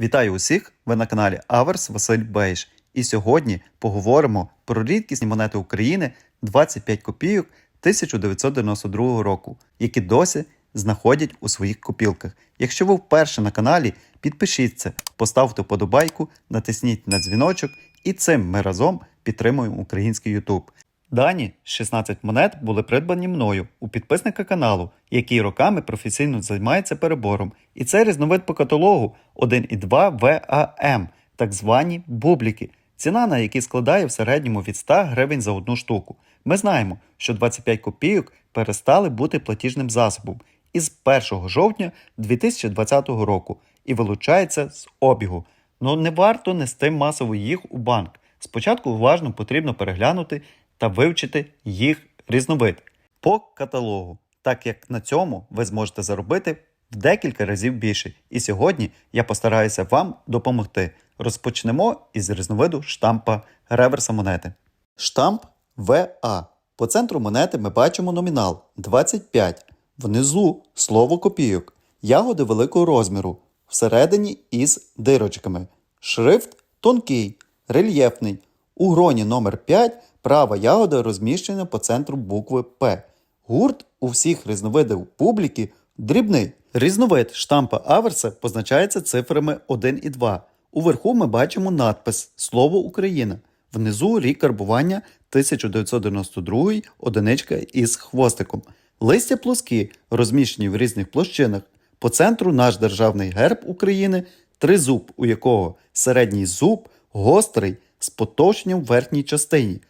Вітаю усіх! Ви на каналі Аверс Василь Бейш. І сьогодні поговоримо про рідкісні монети України 25 копійок 1992 року, які досі знаходять у своїх копілках. Якщо ви вперше на каналі, підпишіться, поставте вподобайку, натисніть на дзвіночок, і цим ми разом підтримуємо український YouTube. Дані 16 монет були придбані мною у підписника каналу, який роками професійно займається перебором. І це різновид по каталогу 1,2 VAM, так звані бубліки, ціна на які складає в середньому від 100 гривень за одну штуку. Ми знаємо, що 25 копійок перестали бути платіжним засобом із 1 жовтня 2020 року і вилучається з обігу. Ну не варто нести масово їх у банк. Спочатку уважно потрібно переглянути та вивчити їх різновид по каталогу, так як на цьому ви зможете заробити в декілька разів більше. І сьогодні я постараюся вам допомогти. Розпочнемо із різновиду штампа реверса монети. Штамп ВА. По центру монети ми бачимо номінал 25. Внизу слово копійок, ягоди великого розміру, всередині із дирочками. Шрифт тонкий, рельєфний. У гроні номер 5 права ягода розміщена по центру букви П. Гурт у всіх різновидів публіки дрібний. Різновид штампа Аверса позначається цифрами 1 і 2. Уверху ми бачимо надпис Слово Україна. Внизу рік карбування 1992 одиничка із хвостиком. Листя плоскі, розміщені в різних площинах. По центру наш державний герб України, тризуб, у якого середній зуб гострий з поточням в верхній частині.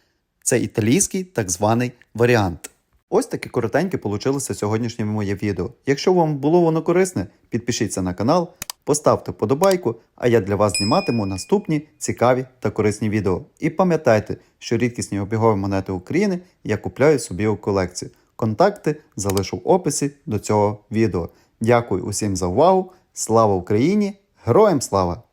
Це італійський так званий варіант. Ось таке коротеньке получилося сьогоднішнє моє відео. Якщо вам було воно корисне, підпишіться на канал, поставте вподобайку, а я для вас зніматиму наступні цікаві та корисні відео. І пам'ятайте, що рідкісні обігові монети України я купляю собі у колекцію. Контакти залишу в описі до цього відео. Дякую усім за увагу. Слава Україні! Героям слава!